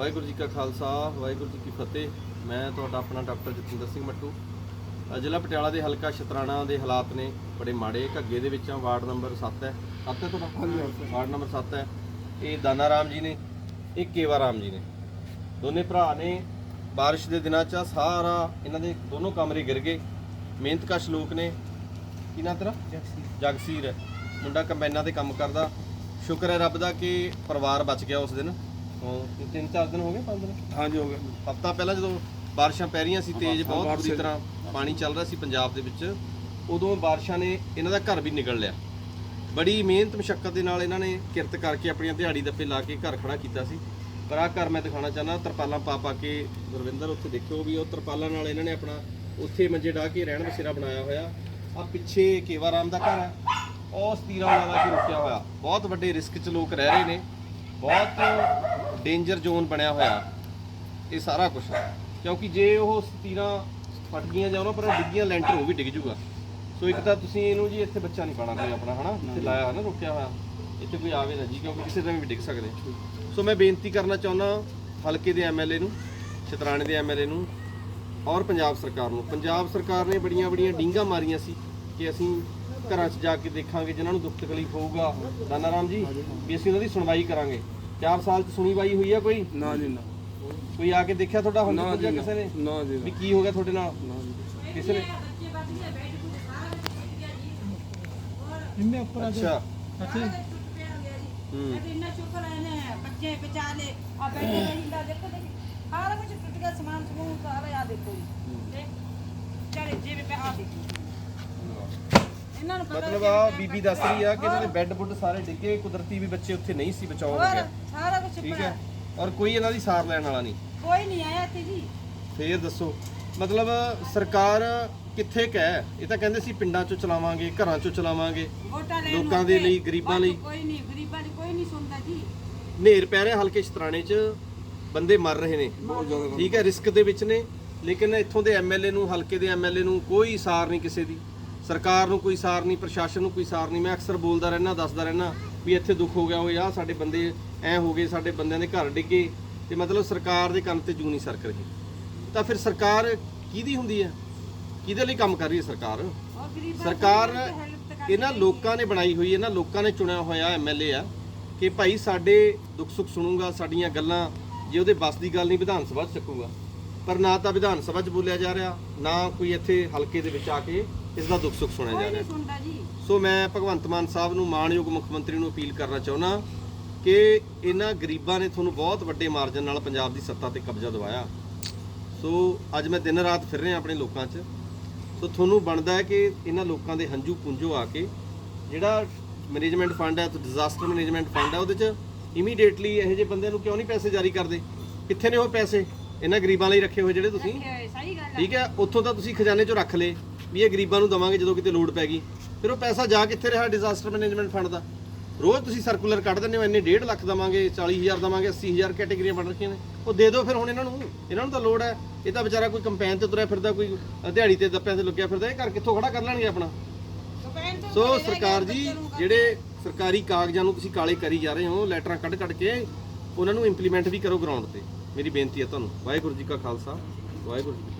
ਵਾਹਿਗੁਰੂ ਜੀ ਕਾ ਖਾਲਸਾ ਵਾਹਿਗੁਰੂ ਜੀ ਕੀ ਫਤਿਹ। ਮੈਂ ਤੁਹਾਡਾ ਆਪਣਾ ਡਾਕਟਰ ਜਤਿੰਦਰ ਸਿੰਘ ਮੱਟੂ। ਜ਼ਿਲ੍ਹਾ ਪਟਿਆਲਾ ਦੇ ਹਲਕਾ ਸ਼ਤਰਾਣਾ ਦੇ ਹਾਲਾਤ ਨੇ ਬੜੇ ਮਾੜੇ ਘੱਗੇ ਦੇ ਵਿੱਚੋਂ ਵਾਰਡ ਨੰਬਰ 7 ਹੈ। 7 ਹੈ ਤੁਹਾਡਾ? ਵਾਰਡ ਨੰਬਰ 7 ਹੈ। ਇਹ ਦਾਨਾ ਰਾਮ ਜੀ ਨੇ ਇਹ ਕੇਵਾ ਰਾਮ ਜੀ ਨੇ। ਦੋਨੇ ਭਰਾ ਨੇ ਬਾਰਿਸ਼ ਦੇ ਦਿਨਾਂ 'ਚ ਸਾਰਾ ਇਹਨਾਂ ਦੇ ਦੋਨੋਂ ਕਮਰੇ ਗਿਰ ਗਏ। ਮਿਹਨਤਕਸ਼ ਲੋਕ ਨੇ। ਕੀ ਨਾਂ ਤੇਰਾ? ਜਗਸੀਰ ਹੈ। ਮੁੰਡਾ ਕੰਬਾਈਨਾਂ ਤੇ ਕੰਮ ਕਰਦਾ। ਸ਼ੁਕਰ ਹੈ ਰੱਬ ਦਾ ਕਿ ਪਰਿਵਾਰ ਬਚ ਗਿਆ ਉਸ ਦਿਨ। ਉਹ ਤਿੰਨ ਚਾਰ ਦਿਨ ਹੋ ਗਏ ਪੰਜ ਦਿਨ? ਹਾਂਜੀ ਹੋ ਗਿਆ ਹਫਤਾ ਪਹਿਲਾਂ ਜਦੋਂ ਬਾਰਿਸ਼ਾਂ ਪੈ ਰਹੀਆਂ ਸੀ ਤੇਜ਼ ਬਹੁਤ ਬੁਰੀ ਤਰ੍ਹਾਂ ਪਾਣੀ ਚੱਲ ਰਿਹਾ ਸੀ ਪੰਜਾਬ ਦੇ ਵਿੱਚ ਉਦੋਂ ਬਾਰਿਸ਼ਾਂ ਨੇ ਇਹਨਾਂ ਦਾ ਘਰ ਵੀ ਨਿਕਲ ਲਿਆ। ਬੜੀ ਮਿਹਨਤ ਮੁਸ਼ਕਲ ਦੇ ਨਾਲ ਇਹਨਾਂ ਨੇ ਕਿਰਤ ਕਰਕੇ ਆਪਣੀਆਂ ਦਿਹਾੜੀ ਦੱਪੇ ਲਾ ਕੇ ਘਰ ਖੜਾ ਕੀਤਾ ਸੀ। ਪਰ ਆਹ ਘਰ ਮੈਂ ਦਿਖਾਣਾ ਚਾਹੁੰਦਾ ਤਰਪਾਲਾਂ ਪਾ ਪਾ ਕੇ ਗੁਰਵਿੰਦਰ ਉੱਥੇ ਦੇਖਿਓ ਵੀ ਉਹ ਤਰਪਾਲਾਂ ਨਾਲ ਇਹਨਾਂ ਨੇ ਆਪਣਾ ਉੱਥੇ ਮੰਜੇ ਡਾ ਕੇ ਰਹਿਣ ਬਸੇਰਾ ਬਣਾਇਆ ਹੋਇਆ। ਆ ਪਿੱਛੇ ਕੇਵਾ ਰਾਮ ਦਾ ਘਰ ਹੈ। ਉਹ ਸਤੀਰਾ ਵਾਲਾ ਕੇ ਰੁਕਿਆ ਹੋਇਆ। ਬਹੁਤ ਵੱਡੇ ਰਿਸਕ 'ਚ ਲੋਕ ਰਹਿ ਰਹੇ ਨੇ। ਬਹੁਤ ਡੇਂਜਰ ਜ਼ੋਨ ਬਣਿਆ ਹੋਇਆ। ਇਹ ਸਾਰਾ ਕੁਝ ਕਿਉਂਕਿ ਜੇ ਉਹ ਸਤੀਰਾਂ ਫਟ ਗਈਆਂ ਜਾਂ ਉਹਨਾਂ ਪਰ ਡਿੱਗੀਆਂ, ਲੈਂਟਰ ਉਹ ਵੀ ਡਿੱਗ ਜੂਗਾ। ਸੋ ਇੱਕ ਤਾਂ ਤੁਸੀਂ ਇਹਨੂੰ ਜੀ ਇੱਥੇ ਬੱਚਾ ਨਹੀਂ ਪਾਣਾ ਕੋਈ ਆਪਣਾ, ਹਨਾ? ਇੱਥੇ ਲਾਇਆ ਹੈ ਨਾ, ਰੁਕਿਆ ਹੋਇਆ। ਇੱਥੇ ਕੋਈ ਆਵੇ ਨਾ ਜੀ, ਕਿਉਂਕਿ ਕਿਸੇ ਤਰ੍ਹਾਂ ਵੀ ਡਿੱਗ ਸਕਦੇ। ਸੋ ਮੈਂ ਬੇਨਤੀ ਕਰਨਾ ਚਾਹੁੰਦਾ ਹਲਕੇ ਦੇ ਐਮਐਲਏ ਨੂੰ, ਸ਼ਤਰਾਣੇ ਦੇ ਐਮਐਲਏ ਨੂੰ ਔਰ ਪੰਜਾਬ ਸਰਕਾਰ ਨੂੰ। ਪੰਜਾਬ ਸਰਕਾਰ ਨੇ ਬੜੀਆਂ ਬੜੀਆਂ ਡਿੰਗਾ ਮਾਰੀਆਂ ਸੀ ਕਿ ਅਸੀਂ ਘਰਾਂ 'ਚ ਜਾ ਕੇ ਦੇਖਾਂਗੇ ਜਿਨ੍ਹਾਂ ਨੂੰ ਦੁੱਖ ਤਕਲੀਫ ਹੋਊਗਾ। ਦਾਨਾ ਰਾਮ ਜੀ, ਵੀ ਅਸੀਂ ਉਹਨਾਂ ਦੀ ਸੁਣਵਾਈ ਕਰਾਂਗੇ। 4 ਸਾਲ 'ਚ ਸੁਣੀ ਬਾਈ ਹੋਈ ਆ ਕੋਈ? ਨਾ ਜੀ ਨਾ। ਕੋਈ ਆ ਕੇ ਦੇਖਿਆ ਤੁਹਾਡਾ ਹੁਣ ਨਾ ਤੱਕ ਜੀ ਕਿਸੇ ਨੇ? ਨਾ। ਜੀ ਵੀ ਕੀ ਹੋ ਗਿਆ ਤੁਹਾਡੇ ਨਾਲ? ਨਾ ਜੀ। ਕਿਸੇ ਨੇ? ਇੰਨੇ ਉੱਪਰ ਆ ਅੱਛਾ। ਅਸੀਂ ਹੂੰ। ਇੰਨਾ ਸ਼ੁਕਰ ਹੈ ਨੇ ਬੱਚੇ ਬਚਾ ਲੇ ਆ ਬੈਠੇ ਹਿੰਦਾ ਦੇਖੋ ਦੇਖੀ ਸਾਰਾ ਕੁਝ ਟੁੱਟ ਗਿਆ ਸਮਾਨ ਸਮੂਨ ਸਾਰਾ ਆ ਦੇਖੋ ਜੀ। ਦੇਖ। ਚਾਰੇ ਜੇਬ ਪੇ ਆ ਦੇਖੋ। ਇਹਨਾਂ ਨੂੰ ਪਤਾ ਮਤਲਬ ਆ ਬੀਬੀ ਦੱਸ ਰਹੀ ਆ ਕਿ ਇਹਨਾਂ ਦੇ ਬੈੱਡ ਬੁੱਡ ਸਾਰੇ ਡਿੱਗੇ ਕੁਦਰਤੀ ਵੀ ਬੱਚੇ ਉੱਥੇ ਨਹੀਂ ਸੀ ਬਚਾਓ ਹੋ ਹੋਰ ਗਿਆ ਸਾਰਾ ਕੁਝ ਠੀਕ ਹੈ? ਔਰ ਕੋਈ ਇਹਨਾਂ ਦੀ ਸਾਰ ਲੈਣ ਵਾਲਾ ਨਹੀਂ। ਕੋਈ ਨਹੀਂ ਆਇਆ ਤੇ ਜੀ। ਫੇਰ ਦੱਸੋ। ਮਤਲਬ ਸਰਕਾਰ ਕਿੱਥੇ ਕੁ ਹੈ? ਇਹ ਤਾਂ ਕਹਿੰਦੇ ਸੀ ਪਿੰਡਾਂ ਚੋਂ ਚਲਾਵਾਂਗੇ ਘਰਾਂ ਚੋਂ ਚਲਾਵਾਂਗੇ ਵੋਟਾਂ ਲੈਣ ਲੋਕਾਂ ਦੇ ਵਾਸਤੇ। ਲਈ, ਗਰੀਬਾਂ ਲਈ। ਕੋਈ ਨਹੀਂ ਗਰੀਬਾਂ ਦੀ ਕੋਈ ਨਹੀਂ ਸੁਣਦਾ ਜੀ। ਨੇਰ ਪੈ ਰਿਹਾ ਹਲਕੇ ਸ਼ਤਰਾਣੇ 'ਚ ਬੰਦੇ ਮਰ ਰਹੇ ਨੇ। ਠੀਕ ਹੈ ਰਿਸਕ ਦੇ ਵਿੱਚ ਨੇ। ਲੇਕਿਨ ਇੱਥੋਂ ਦੇ ਐਮਐਲਏ ਨੂੰ ਹਲਕੇ ਦੇ ਐਮਐਲਏ ਨੂੰ ਕੋਈ ਸਾਰ ਨਹੀਂ ਕਿਸੇ ਦੀ। ਸਰਕਾਰ ਨੂੰ ਕੋਈ ਸਾਰ ਨਹੀਂ ਪ੍ਰਸ਼ਾਸਨ ਨੂੰ ਕੋਈ ਸਾਰ ਨਹੀਂ। ਮੈਂ ਅਕਸਰ ਬੋਲਦਾ ਰਹਿਣਾ ਦੱਸਦਾ ਰਹਿਣਾ ਵੀ ਇੱਥੇ ਦੁੱਖ ਹੋ ਗਿਆ ਹੋਏ ਆ ਸਾਡੇ ਬੰਦੇ ਐ ਹੋ ਗਏ ਸਾਡੇ ਬੰਦਿਆਂ ਦੇ ਘਰ ਡਿੱਗੇ ਤੇ ਮਤਲਬ ਸਰਕਾਰ ਦੇ ਕੰਨ ਤੇ ਜੂ ਨਹੀਂ ਸਰਕ ਰਹੀ। ਤਾਂ ਫਿਰ ਸਰਕਾਰ ਕਿਹਦੀ ਹੁੰਦੀ ਹੈ? ਕਿਹਦੇ ਲਈ ਕੰਮ ਕਰ ਰਹੀ ਹੈ ਸਰਕਾਰ? ਸਰਕਾਰ ਇਹਨਾਂ ਲੋਕਾਂ ਨੇ ਬਣਾਈ ਹੋਈ ਇਹਨਾਂ ਲੋਕਾਂ ਨੇ ਚੁਣਿਆ ਹੋਇਆ ਐਮਐਲਏ ਆ ਕਿ ਭਾਈ ਸਾਡੇ ਦੁੱਖ ਸੁੱਖ ਸੁਣੂਗਾ ਸਾਡੀਆਂ ਗੱਲਾਂ ਜੇ ਉਹਦੇ ਬਸ ਦੀ ਗੱਲ ਨਹੀਂ ਵਿਧਾਨ ਸਭਾ 'ਚ ਚੱਕੂਗਾ। ਪਰ ਨਾ ਤਾਂ ਵਿਧਾਨ ਸਭਾ 'ਚ ਬੋਲਿਆ ਜਾ ਰਿਹਾ ਨਾ ਕੋਈ ਇੱਥੇ ਹਲਕੇ ਦੇ ਵਿੱਚ ਆ ਕੇ ਇਸ ਦਾ ਦੁੱਖ ਸੁੱਖ ਸੁਣਿਆ ਜਾ ਕੋਈ ਰਿਹਾ ਨਹੀਂ ਸੁਣਦਾ ਜੀ। ਸੋ ਮੈਂ ਭਗਵੰਤ ਮਾਨ ਸਾਹਿਬ ਨੂੰ ਮਾਣਯੋਗ ਮੁੱਖ ਮੰਤਰੀ ਨੂੰ ਅਪੀਲ ਕਰਨਾ ਚਾਹੁੰਦਾ ਕਿ ਇਹਨਾਂ ਗਰੀਬਾਂ ਨੇ ਤੁਹਾਨੂੰ ਬਹੁਤ ਵੱਡੇ ਮਾਰਜਨ ਨਾਲ ਪੰਜਾਬ ਦੀ ਸੱਤਾ ਤੇ ਕਬਜ਼ਾ ਦਿਵਾਇਆ। ਸੋ ਅੱਜ ਮੈਂ ਦਿਨ ਰਾਤ ਫਿਰ ਰਿਹਾ ਆਪਣੇ ਲੋਕਾਂ 'ਚ। ਸੋ ਤੁਹਾਨੂੰ ਬਣਦਾ ਹੈ ਕਿ ਇਹਨਾਂ ਲੋਕਾਂ ਦੇ ਹੰਝੂ ਪੁੰਜੋ ਆ ਕੇ ਜਿਹੜਾ ਮੈਨੇਜਮੈਂਟ ਫੰਡ ਹੈ ਤੇ ਡਿਜ਼ਾਸਟਰ ਮੈਨੇਜਮੈਂਟ ਫੰਡ ਹੈ ਉਹਦੇ 'ਚ ਇਮੀਡੀਏਟਲੀ ਇਹੋ ਜਿਹੇ ਬੰਦਿਆਂ ਨੂੰ ਕਿਉਂ ਨਹੀਂ ਪੈਸੇ ਜਾਰੀ ਕਰਦੇ? ਕਿੱਥੇ ਨੇ ਉਹ ਪੈਸੇ? ਇਹਨਾਂ ਗਰੀਬਾਂ ਲਈ ਰੱਖੇ ਹੋਏ ਜਿਹੜੇ ਤੁਸੀਂ? ਸਹੀ ਗੱਲ ਠੀਕ ਹੈ ਉੱਥੋਂ ਤਾਂ ਤੁਸੀਂ ਖਜ਼ਾਨੇ 'ਚੋਂ ਰੱਖ ਲਏ ਵੀ ਇਹ ਗਰੀਬਾਂ ਨੂੰ ਦਵਾਂਗੇ ਜਦੋਂ ਕਿਤੇ ਲੋੜ ਪੈ ਗਈ। ਫਿਰ ਉਹ ਪੈਸਾ ਜਾ ਕਿੱਥੇ ਰਿਹਾ ਡਿਜ਼ਾਸਟਰ ਮੈਨੇਜਮੈਂਟ ਫੰਡ ਦਾ? ਰੋਜ਼ ਤੁਸੀਂ ਸਰਕੂਲਰ ਕੱਢ ਦਿੰਦੇ ਹੋ ਇੰਨੇ 1.5 ਲੱਖ ਦਵਾਂਗੇ 40000 ਦਵਾਂਗੇ 80000 ਕੈਟਾਗਰੀਆਂ ਬਣ ਰੱਖੀਆਂ ਨੇ। ਉਹ ਦੇ ਦਿਓ ਫਿਰ ਹੁਣ ਇਹਨਾਂ ਨੂੰ। ਇਹਨਾਂ ਨੂੰ ਤਾਂ ਲੋੜ ਹੈ। ਇਹ ਤਾਂ ਵਿਚਾਰਾ ਕੋਈ ਕੰਪੈਨ ਤੇ ਤੁਰਿਆ ਫਿਰਦਾ ਕੋਈ ਦਿਹਾੜੀ ਤੇ ਦੱਪਿਆਂ ਤੇ ਲੱਗਿਆ ਫਿਰਦਾ ਇਹ ਘਰ ਕਿੱਥੋਂ ਖੜਾ ਕਰ ਲੈਣਗੇ ਆਪਣਾ? ਸੋ ਸਰਕਾਰ ਜੀ ਜਿਹੜੇ ਸਰਕਾਰੀ ਕਾਗਜ਼ਾਂ ਨੂੰ ਤੁਸੀਂ ਕਾਲੇ ਕਰੀ ਜਾ ਰਹੇ ਹੋ ਲੈਟਰਾਂ ਕੱਢ ਕੱਢ ਕੇ ਉਹਨਾਂ ਨੂੰ ਇੰਪਲੀਮੈਂਟ ਵੀ ਕਰੋ ਗਰਾਊਂਡ ਤੇ। ਮੇਰੀ ਬੇਨਤੀ ਹੈ ਤੁਹਾਨੂੰ ਵਾਹਿਗੁਰੂ ਜੀ ਕਾ ਖਾਲਸਾ ਵਾਹਿਗੁਰੂ ਜੀ